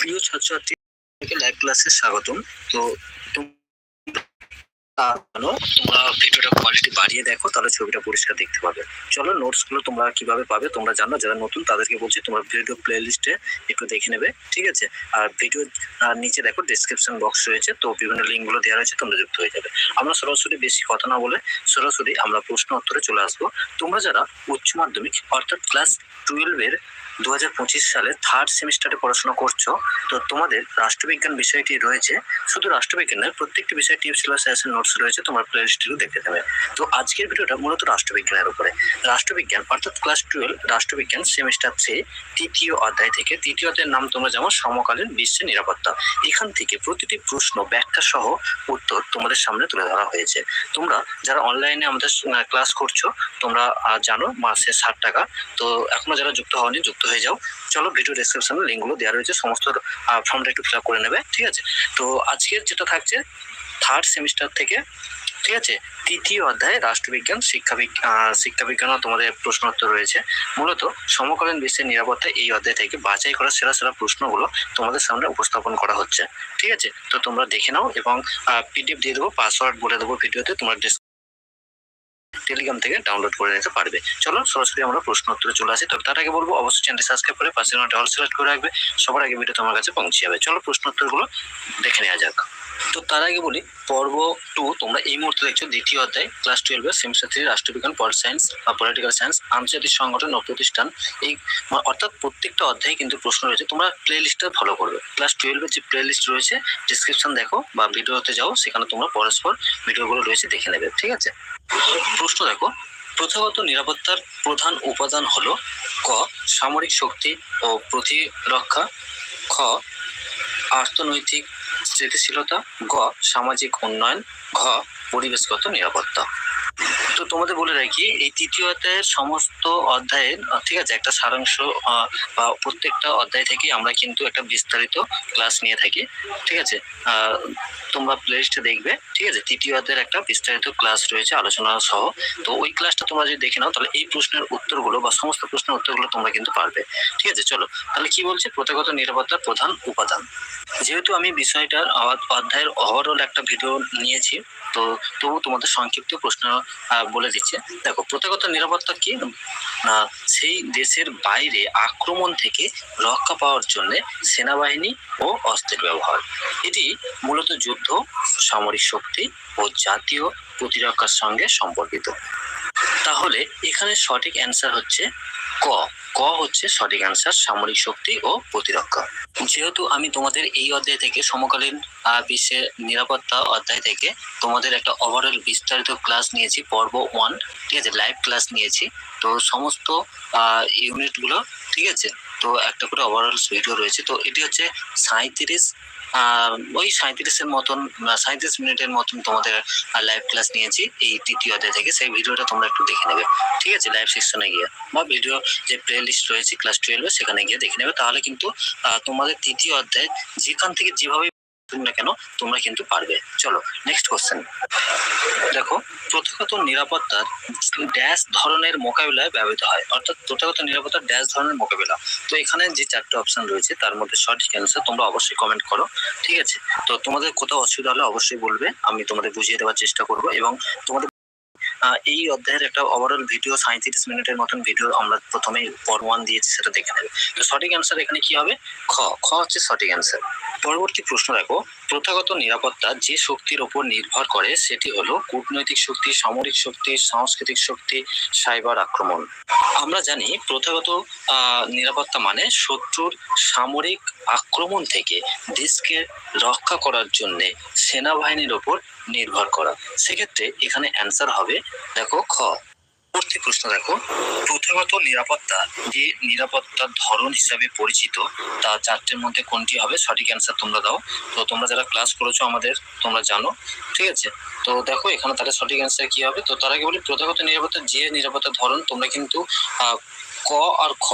প্রিয় ছাত্রছাত্রী লাইভ ক্লাসে স্বাগতম। তো তোমরা ভিডিওটা কোয়ালিটি বাড়িয়ে দেখো, তাহলে ছবিটা পরিষ্কার দেখতে পাবে। চলো নোটসগুলো তোমরা কীভাবে পাবে, তোমরা জানো, যারা নতুন তাদেরকে বলছি, তোমরা ভিডিও প্লে লিস্টে একটু দেখে নেবে, ঠিক আছে? আর ভিডিও নিচে দেখো ডিসক্রিপশন বক্স রয়েছে, তো বিভিন্ন লিঙ্কগুলো দেওয়া রয়েছে, তোমরা যুক্ত হয়ে যাবে। আমরা সরাসরি বেশি কথা না বলে সরাসরি আমরা প্রশ্ন উত্তরে চলে আসব। তোমরা যারা উচ্চ মাধ্যমিক, অর্থাৎ ক্লাস টুয়েলভের দু হাজার পঁচিশ সালে থার্ড সেমিস্টারে পড়াশোনা করছ। তো তোমাদের রাষ্ট্রবিজ্ঞান বিষয়টি রয়েছে। শুধু রাষ্ট্রবিজ্ঞান নয়, প্রত্যেকটি বিষয় টিপস সিলেবাস অ্যাসেন নোটস রয়েছে তোমার প্লে দেখতে দেবে তো আজকের ভিডিওটা মূলত রাষ্ট্রবিজ্ঞানের উপরে। রাষ্ট্রবিজ্ঞান, অর্থাৎ ক্লাস টুয়েলভ রাষ্ট্রবিজ্ঞান সেমিস্টার থ্রি তৃতীয় অধ্যায় থেকে, তৃতীয় অধ্যায়ের নাম তোমরা যেমন সমকালীন বিশ্বের নিরাপত্তা। এখান থেকে প্রতিটি প্রশ্ন, ব্যাখ্যা সহ উত্তর তোমাদের সামনে তুলে ধরা হয়েছে। তোমরা যারা অনলাইনে আমাদের ক্লাস করছ, তোমরা জানো মাসে ষাট টাকা। তো এখনও যারা যুক্ত হওনি, যুক্ত হয়ে যাও। চলো ভিডিও ডিসক্রিপশনে লিঙ্কগুলো দেওয়া রয়েছে সমস্ত ফর্মটা একটু ফিল করে নেবে ঠিক আছে? তো আজকের যেটা থাকছে থার্ড সেমিস্টার থেকে ঠিক আছে? তৃতীয় অধ্যায়ে রাষ্ট্রবিজ্ঞান শিক্ষা বিগ- আহ, শিক্ষা বিজ্ঞানও তোমাদের প্রশ্ন উত্তর রয়েছে। মূলত সমকালীন বিশ্বের নিরাপত্তা এই অধ্যায় থেকে বাছাই করা সেরা সেরা প্রশ্নগুলো তোমাদের সামনে উপস্থাপন করা হচ্ছে ঠিক আছে? তো তোমরা দেখে নাও এবং পিডিএফ দিয়ে দেবো পাসওয়ার্ড বলে দেবো ভিডিওতে তোমার টেলিগ্রাম থেকে ডাউনলোড করে নিতে পারবে। চলো, সরাসরি আমরা প্রশ্ন উত্তরে চলে আসি। তবে তার আগে বলব, অবশ্যই চ্যানেলটি সাবস্ক্রাইব করে পাশে অল সিলেক্ট করে রাখবে। সবার আগে ভিডিও তোমার কাছে পৌঁছে যাবে। চলো প্রশ্ন উত্তরগুলো দেখে নেওয়া যাক। তো তার আগে বলি, পর্ব টু তোমরা এই মুহূর্তে দেখছ দ্বিতীয় অধ্যায় ক্লাস টুয়েলভের সেমিস্টার থ্রি রাষ্ট্রবিজ্ঞান পল সায়েন্স বা পলিটিক্যাল সায়েন্স আন্তর্জাতিক সংগঠন ও প্রতিষ্ঠান। এই অর্থাৎ প্রত্যেকটা অধ্যায়ে কিন্তু প্রশ্ন রয়েছে। তোমরা প্লে লিস্টটা ফলো করবে। ক্লাস টুয়েলভের যে প্লে লিস্ট রয়েছে ডিসক্রিপশন দেখো বা ভিডিওতে যাও, সেখানে তোমরা পরস্পর ভিডিওগুলো রয়েছে দেখে নেবে। ঠিক আছে? প্রশ্ন দেখো। প্রথাগত নিরাপত্তার প্রধান উপাদান হলো ক, সামরিক শক্তি ও প্রতিরক্ষা, খ অর্থনৈতিক স্থিতিশীলতা, গ, সামাজিক উন্নয়ন, ঘ, পরিবেশগত নিরাপত্তা। তো তোমাদের বলে রাখি, এই তৃতীয় অধ্যায়ের সমস্ত অধ্যায়ের ঠিক আছে, একটা সারাংশ বা প্রত্যেকটা অধ্যায় থেকে আমরা কিন্তু একটা বিস্তারিত ক্লাস নিয়ে থাকি, ঠিক আছে? তোমরা প্লেলিস্টে দেখবে, ঠিক আছে? তৃতীয় অধ্যায়ের একটা বিস্তারিত ক্লাস রয়েছে আলোচনা সহ। তো ওই ক্লাসটা তোমরা যদি দেখে নাও, তাহলে এই প্রশ্নের উত্তরগুলো বা সমস্ত প্রশ্নের উত্তরগুলো তোমরা কিন্তু পারবে, ঠিক আছে? চলো, তাহলে কি বলছে? প্রথাগত নিরাপত্তার প্রধান উপাদান। যেহেতু আমি বিষয়টার অধ্যায়ের ওভারঅল একটা ভিডিও নিয়েছি, তো তবু তোমাদের সংক্ষিপ্ত প্রশ্ন বলে দিচ্ছে। দেখো, প্রথাগত নিরাপত্তা কি? না, সেই দেশের বাইরে আক্রমণ থেকে রক্ষা পাওয়ার জন্য সেনাবাহিনী ও অস্ত্রের ব্যবহার। এটি মূলত যুদ্ধ, সামরিক শক্তি ও জাতীয় প্রতিরক্ষার সঙ্গে সম্পর্কিত। তাহলে এখানে সঠিক অ্যান্সার হচ্ছে ক। ক হচ্ছে সঠিক অ্যান্সার সামরিক শক্তি ও প্রতিরক্ষা। যেহেতু আমি তোমাদের এই অধ্যায় থেকে সমকালীন বিশ্বের নিরাপত্তা অধ্যায় থেকে তোমাদের একটা ওভারঅল বিস্তারিত ক্লাস নিয়েছি, পর্ব ওয়ান ঠিক আছে? লাইভ ক্লাস নিয়েছি। তো সমস্ত ইউনিটগুলো ঠিক আছে? তো একটা করে ওভারঅল ভিডিও রয়েছে। তো এটি হচ্ছে সাঁত্রিশ ওই সাঁত্রিশের মতন সাঁত্রিশ মিনিটের মতন তোমাদের লাইভ ক্লাস নিয়েছি এই তৃতীয় অধ্যায় থেকে। সেই ভিডিওটা তোমরা একটু দেখে নেবে। ঠিক আছে লাইভ সেকশনে গিয়ে বা ভিডিও যে প্লে লিস্ট রয়েছে ক্লাস টুয়েলভে সেখানে গিয়ে দেখে নেবে। তাহলে কিন্তু তোমাদের তৃতীয় অধ্যায় যেখান থেকে যেভাবে পড়ুক না কেন, তোমরা কিন্তু পারবে। চলো নেক্সট কোশ্চেন দেখো প্রথাগত নিরাপত্তার ড্যাশ ধরনের মোকাবিলায় ব্যবহৃত হয়। অর্থাৎ প্রথাগত নিরাপত্তার ড্যাশ ধরনের মোকাবিলা। তো এখানে যে চারটে অপশন রয়েছে, তার মধ্যে সঠিক অ্যান্সার তোমরা অবশ্যই কমেন্ট করো, ঠিক আছে? তো তোমাদের কোথাও অসুবিধা হলে অবশ্যই বলবে, আমি তোমাদের বুঝিয়ে দেওয়ার চেষ্টা করব এবং তোমাদের এই অধ্যায়ের একটা ওভারঅল ভিডিও সাঁত্রিশ মিনিটের মতন ভিডিও আমরা প্রথমে পর ওয়ান দিয়েছি, সেটা দেখে নেবে। তো সঠিক অ্যান্সার এখানে কি হবে? খ। খ হচ্ছে সঠিক অ্যান্সার পরবর্তী প্রশ্ন দেখো। প্রথাগত নিরাপত্তা যে শক্তির ওপর নির্ভর করে, সেটি হলো কূটনৈতিক শক্তি, সামরিক শক্তি, সাংস্কৃতিক শক্তি, সাইবার আক্রমণ। আমরা জানি প্রথাগত নিরাপত্তা মানে শত্রুর সামরিক আক্রমণ থেকে দেশকে রক্ষা করার জন্য সেনাবাহিনীর ওপর নির্ভর করা। সেক্ষেত্রে এখানে অ্যান্সার হবে, দেখো, খ। পরবর্তী প্রশ্ন দেখো। প্রথাগত নিরাপত্তা যে নিরাপত্তার ধরন হিসাবে পরিচিত, তা চারটের মধ্যে কোনটি হবে? সঠিক অ্যান্সার তোমরা দাও। তো তোমরা যারা ক্লাস করেছ আমাদের, তোমরা জানো। ঠিক আছে? তো দেখো, এখানে তাহলে সঠিক অ্যান্সার কি হবে? তো তার আগে বলি, প্রথাগত নিরাপত্তা যে নিরাপত্তার ধরন, তোমরা কিন্তু ক আর খ।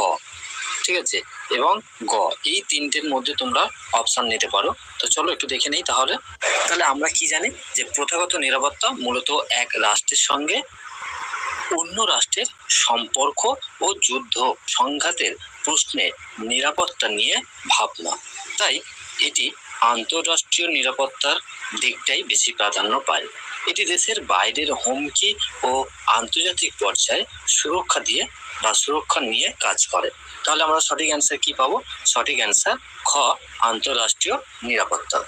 ঠিক আছে? এবং গ। এই তিনটের মধ্যে তোমরা অপশান নিতে পারো। তো চলো একটু দেখে নেই তাহলে। তাহলে আমরা কি জানি? যে প্রথাগত নিরাপত্তা মূলত এক রাষ্ট্রের সঙ্গে অন্য রাষ্ট্রের সম্পর্ক ও যুদ্ধ সংঘাতের প্রশ্নে নিরাপত্তা নিয়ে ভাবনা। তাই এটি আন্তঃরাষ্ট্রীয় নিরাপত্তার দিকটাই বেশি প্রাধান্য পায়। এটি দেশের বাইরের হুমকি ও আন্তর্জাতিক পর্যায়ে সুরক্ষা দিয়ে বা সুরক্ষা নিয়ে কাজ করে। তাহলে আমরা সঠিক অ্যান্সার কি পাবো? সঠিক অ্যান্সার খ, আন্তঃরাষ্ট্রীয় নিরাপত্তা।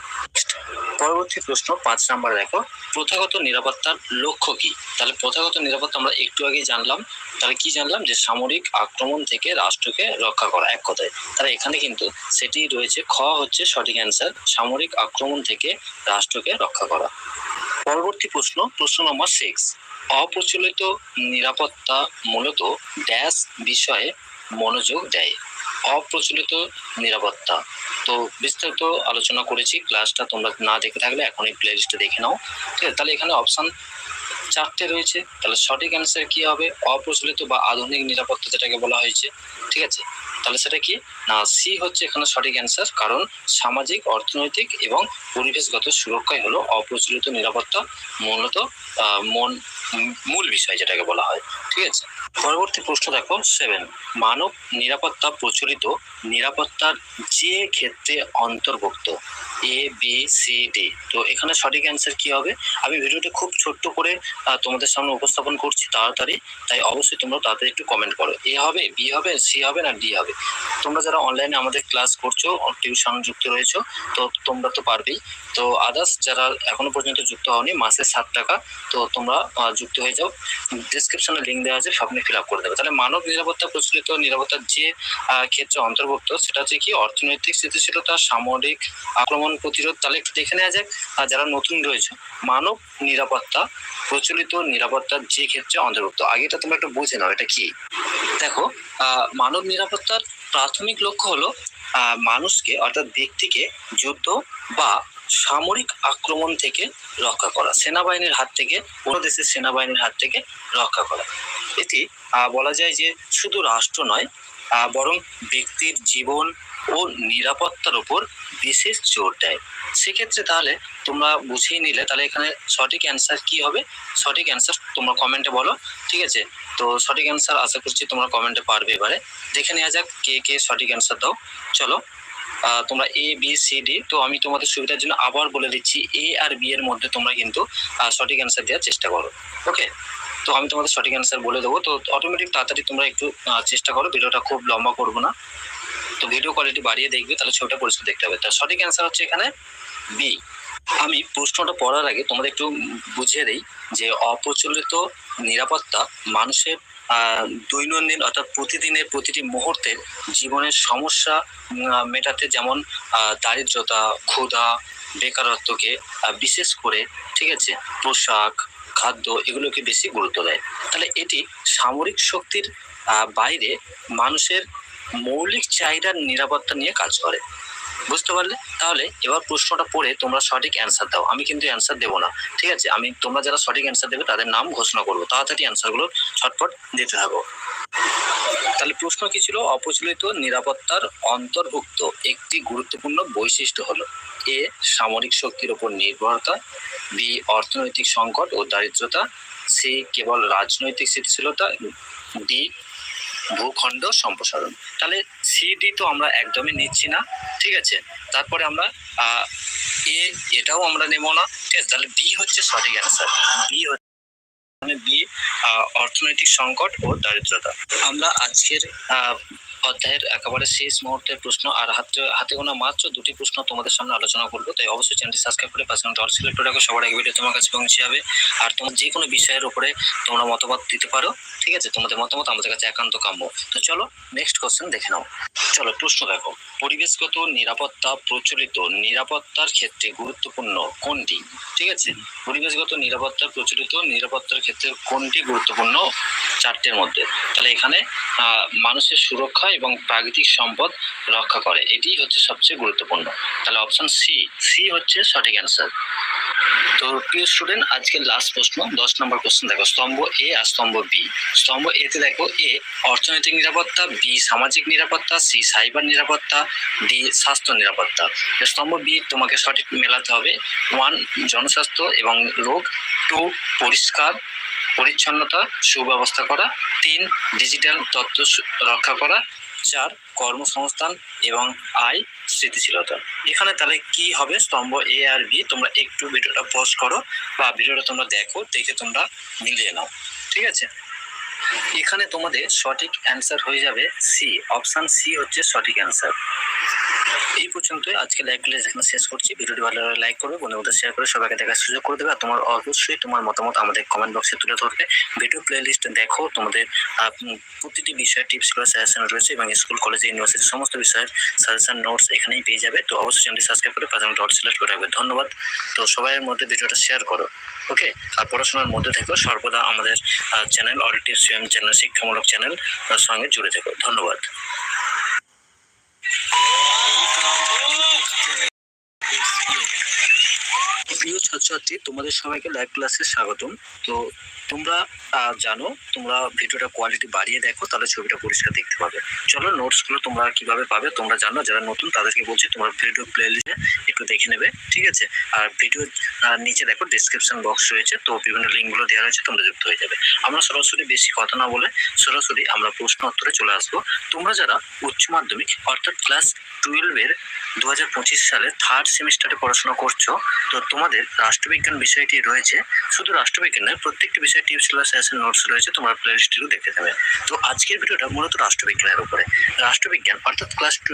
পরবর্তী প্রশ্ন পাঁচ নাম্বার দেখো। প্রথাগত নিরাপত্তার লক্ষ্য কি? তাহলে প্রথাগত নিরাপত্তা আমরা একটু আগে জানলাম। তাহলে কি জানলাম? যে সামরিক আক্রমণ থেকে রাষ্ট্রকে রক্ষা করা এক কথায়। তাহলে এখানে কিন্তু সেটি রয়েছে। খ হচ্ছে সঠিক অ্যান্সার সামরিক আক্রমণ থেকে রাষ্ট্রকে রক্ষা করা। পরবর্তী প্রশ্ন প্রশ্ন নম্বর সিক্স অপ্রচলিত নিরাপত্তা মূলত ড্যাশ বিষয়ে মনোযোগ দেয়। অপ্রচলিত নিরাপত্তা। তো বিস্তারিত আলোচনা করেছি ক্লাসটা তোমরা না দেখে থাকলে এখন এই প্লেলিস্টে দেখে নাও। ঠিক আছে? তাহলে এখানে অপশান চারটে রয়েছে। তাহলে সঠিক অ্যান্সার কি হবে? অপ্রচলিত বা আধুনিক নিরাপত্তা যেটাকে বলা হয়েছে। ঠিক আছে? তাহলে সেটা কি? না সি হচ্ছে এখানে সঠিক অ্যান্সার কারণ সামাজিক, অর্থনৈতিক এবং পরিবেশগত সুরক্ষাই হলো অপ্রচলিত নিরাপত্তা। মূলত মন মূল বিষয় যেটাকে বলা হয়। ঠিক আছে? পরবর্তী প্রশ্ন দেখো সেভেন মানব নিরাপত্তা প্রচলিত নিরাপত্তার যে ক্ষেত্রে অন্তর্ভুক্ত এ বি সি ডি তো এখানে সঠিক অ্যান্সার কি হবে? আমি ভিডিওটি খুব ছোট্ট করে তোমাদের সামনে উপস্থাপন করছি তাড়াতাড়ি, তাই অবশ্যই তোমরা তাড়াতাড়ি একটু কমেন্ট করো। এ হবে বি হবে সি হবে না ডি হবে? তোমরা যারা অনলাইনে আমাদের ক্লাস করছ টিউশন যুক্ত রয়েছো, তো তোমরা তো পারবেই। তো আদার্স যারা এখনও পর্যন্ত যুক্ত হওনি, মাসে ষাট টাকা, তো তোমরা যুক্ত হয়ে যাও। ডিসক্রিপশনে লিঙ্ক দেওয়া আছে আপনি ফিল আপ করে দেবে। তাহলে মানব নিরাপত্তা প্রচলিত নিরাপত্তার যে ক্ষেত্রে অন্তর্ভুক্ত, সেটা হচ্ছে কি অর্থনৈতিক স্থিতিশীলতা, সামরিক আক্রমণ প্রতিরোধ, তাহলে একটু দেখে নেওয়া যাক যারা নতুন রয়েছে, মানব নিরাপত্তা প্রচলিত নিরাপত্তার যে ক্ষেত্রে অন্তর্ভুক্ত। আগে এটা তোমরা একটু বুঝে নাও, এটা কি? দেখো মানব নিরাপত্তার প্রাথমিক লক্ষ্য হলো মানুষকে অর্থাৎ ব্যক্তিকে যুদ্ধ বা সামরিক আক্রমণ থেকে রক্ষা করা, সেনাবাহিনীর হাত থেকে, অন্য দেশের সেনাবাহিনীর হাত থেকে রক্ষা করা। এটি বলা যায় যে শুধু রাষ্ট্র নয় বরং ব্যক্তির জীবন ও নিরাপত্তার উপর বিশেষ জোর দেয়। সেক্ষেত্রে তাহলে তোমরা বুঝেই নিলে, তাহলে এখানে সঠিক অ্যান্সার কি হবে? সঠিক অ্যান্সার তোমরা কমেন্টে বলো, ঠিক আছে? তো সঠিক অ্যান্সার আশা করছি তোমরা কমেন্টে পারবে এবারে। দেখে নেওয়া যাক কে কে সঠিক অ্যান্সার দাও। চলো তোমরা এ বি সি ডি তো আমি তোমাদের সুবিধার জন্য আবার বলে দিচ্ছি এ আর বি এর মধ্যে তোমরা কিন্তু সঠিক অ্যান্সার দেওয়ার চেষ্টা করো। ওকে তো আমি তোমাদের সঠিক অ্যান্সার বলে দেবো। তো অটোমেটিক তাড়াতাড়ি তোমরা একটু চেষ্টা করো। ভিডিওটা খুব লম্বা করব না। তো ভিডিও কোয়ালিটি বাড়িয়ে দেখবে, তাহলে ছবিটা পরিষ্কার দেখতে হবে। তার সঠিক অ্যান্সার হচ্ছে এখানে বি আমি প্রশ্নটা পড়ার আগে তোমাদের একটু বুঝিয়ে দেই যে অপ্রচলিত নিরাপত্তা মানুষের দৈনন্দিন অর্থাৎ প্রতিদিনের প্রতিটি মুহূর্তের জীবনের সমস্যা মেটাতে যেমন দারিদ্রতা, ক্ষুধা, বেকারত্বকে বিশেষ করে, ঠিক আছে, পোশাক, খাদ্য এগুলোকে বেশি গুরুত্ব দেয়। তাহলে এটি সামরিক শক্তির বাইরে মানুষের মৌলিক চাহিদার নিরাপত্তা নিয়ে কাজ করে। বুঝতে পারলে? তাহলে এবার প্রশ্নটা পড়ে তোমরা সঠিক অ্যান্সার দাও। আমি কিন্তু অ্যান্সার দেবো না, ঠিক আছে? আমি, তোমরা যারা সঠিক অ্যান্সার দেবে, তাদের নাম ঘোষণা করব। তাড়াতাড়ি অ্যান্সারগুলো ছটপট দিতে থাকো। তাহলে প্রশ্ন কি ছিল? অপ্রচলিত নিরাপত্তার অন্তর্ভুক্ত একটি গুরুত্বপূর্ণ বৈশিষ্ট্য হলো এ, সামরিক শক্তির উপর নির্ভরতা, বি, অর্থনৈতিক সংকট ও দারিদ্রতা, সি, কেবল রাজনৈতিক স্থিতিশীলতা, ডি ভূখণ্ড সম্প্রসারণ। তাহলে সিডি তো আমরা একদমই নিচ্ছি না, ঠিক আছে? তারপরে আমরা এ এটাও আমরা নেব না, ঠিক আছে? তাহলে বি হচ্ছে সঠিক অ্যান্সার বি হচ্ছে বি অর্থনৈতিক সংকট ও দারিদ্রতা। আমরা আজকের অধ্যায়ের একেবারে শেষ মুহূর্তের প্রশ্ন, আর হাতে হাতে গোনা মাত্র দুটি প্রশ্ন তোমাদের সামনে আলোচনা করব। তাই অবশ্যই চ্যানেলটি সাবস্ক্রাইব করে পাশে অল সিলেক্ট রাখো সবার আগে ভিডিও তোমার কাছে পৌঁছে যাবে। আর তোমার যে কোনো বিষয়ের উপরে তোমরা মতামত দিতে পারো, ঠিক আছে? তোমাদের মতামত আমাদের কাছে একান্ত কাম্য। তো চলো নেক্সট কোশ্চেন দেখে নাও। চলো, প্রশ্ন দেখো। পরিবেশগত নিরাপত্তা প্রচলিত নিরাপত্তার ক্ষেত্রে গুরুত্বপূর্ণ কোনটি? ঠিক আছে? পরিবেশগত নিরাপত্তা প্রচলিত নিরাপত্তার ক্ষেত্রে কোনটি গুরুত্বপূর্ণ? চারটের মধ্যে। তাহলে এখানে মানুষের সুরক্ষা এবং প্রাকৃতিক সম্পদ রক্ষা করে। এটি হচ্ছে সবচেয়ে গুরুত্বপূর্ণ। তাহলে অপশন সি সি হচ্ছে সঠিক অ্যান্সার তো প্রিয় স্টুডেন্ট আজকের লাস্ট প্রশ্ন, দশ নম্বর কোশ্চেন দেখো, স্তম্ভ এ আর স্তম্ভ বি স্তম্ভ এ তে দেখো এ অর্থনৈতিক নিরাপত্তা বি সামাজিক নিরাপত্তা সি সাইবার নিরাপত্তা ডি স্বাস্থ্য নিরাপত্তা। স্তম্ভ বি তোমাকে সঠিক মেলাতে হবে। ওয়ান জনস্বাস্থ্য এবং রোগ। টু পরিষ্কার, পরিচ্ছন্নতা, সুব্যবস্থা করা। তিন ডিজিটাল তথ্য রক্ষা করা। চার কর্মসংস্থান এবং আয় স্থিতিশীলতা। এখানে তাহলে কি হবে? স্তম্ভ এ আর বি তোমরা একটু ভিডিওটা পোস্ট করো বা ভিডিওটা তোমরা দেখো, দেখে তোমরা মিলিয়ে নাও। ঠিক আছে? এখানে তোমাদের সঠিক অ্যান্সার হয়ে যাবে সি অপশান সি হচ্ছে সঠিক অ্যান্সার এই পর্যন্ত আজকে লাইভ ক্লাস এখানে শেষ করছি। ভিডিওটি ভালো লাগলে লাইক করবে, বন্ধুদের শেয়ার করে সবাইকে দেখার সুযোগ করে দেবে। আর তোমার অবশ্যই তোমার মতামত আমাদের কমেন্ট বক্সে তুলে ধরবে। ভিডিও প্লে লিস্ট দেখো তোমাদের প্রতিটি বিষয়ে টিপস করে সাজেশন রয়েছে এবং স্কুল কলেজ ইউনিভার্সিটি সমস্ত বিষয়ের সাজেশন নোটস এখানেই পেয়ে যাবে। তো অবশ্যই চ্যানেলটি সাবস্ক্রাইব করে পাঁচ ডট সিলেক্ট করে রাখবে। ধন্যবাদ। তো সবাইয়ের মধ্যে ভিডিওটা শেয়ার করো ওকে আর পড়াশোনার মধ্যে থেকো সর্বদা আমাদের চ্যানেল অল টিপস চ্যানেল শিক্ষামূলক চ্যানেল, তার সঙ্গে জুড়ে থেকো। ধন্যবাদ। প্রিয় ছাত্রছাত্রী, তোমাদের সবাইকে লাইভ ক্লাসে স্বাগতম। তো তোমরা জানো, তোমরা ভিডিওটা কোয়ালিটি বাড়িয়ে দেখো, তাহলে ছবিটা পরিষ্কার দেখতে পাবে। চলো নোটসগুলো তোমরা কীভাবে পাবে, তোমরা জানো, যারা নতুন তাদেরকে বলছি, তোমরা ভিডিও প্লে একটু দেখে নেবে, ঠিক আছে? আর ভিডিও নিচে দেখো ডিসক্রিপশন বক্স রয়েছে, তো বিভিন্ন লিঙ্কগুলো দেওয়া রয়েছে, তোমরা যুক্ত হয়ে যাবে। আমরা সরাসরি বেশি কথা না বলে, সরাসরি আমরা প্রশ্ন উত্তরে চলে আসব। তোমরা যারা উচ্চ মাধ্যমিক, অর্থাৎ ক্লাস টুয়েলভের দু হাজার পঁচিশ সালে থার্ড সেমিস্টারে পড়াশোনা করছ, তো তোমাদের রাষ্ট্রবিজ্ঞান বিষয়টি রয়েছে। শুধু রাষ্ট্রবিজ্ঞান নয়, প্রত্যেকটি বিষয়ে টিপস প্লাস অ্যাসেন নোটস রয়েছে, তোমার প্লে দেখে পাবে তো আজকের ভিডিওটা মূলত রাষ্ট্রবিজ্ঞানের উপরে। রাষ্ট্রবিজ্ঞান, অর্থাৎ ক্লাস টু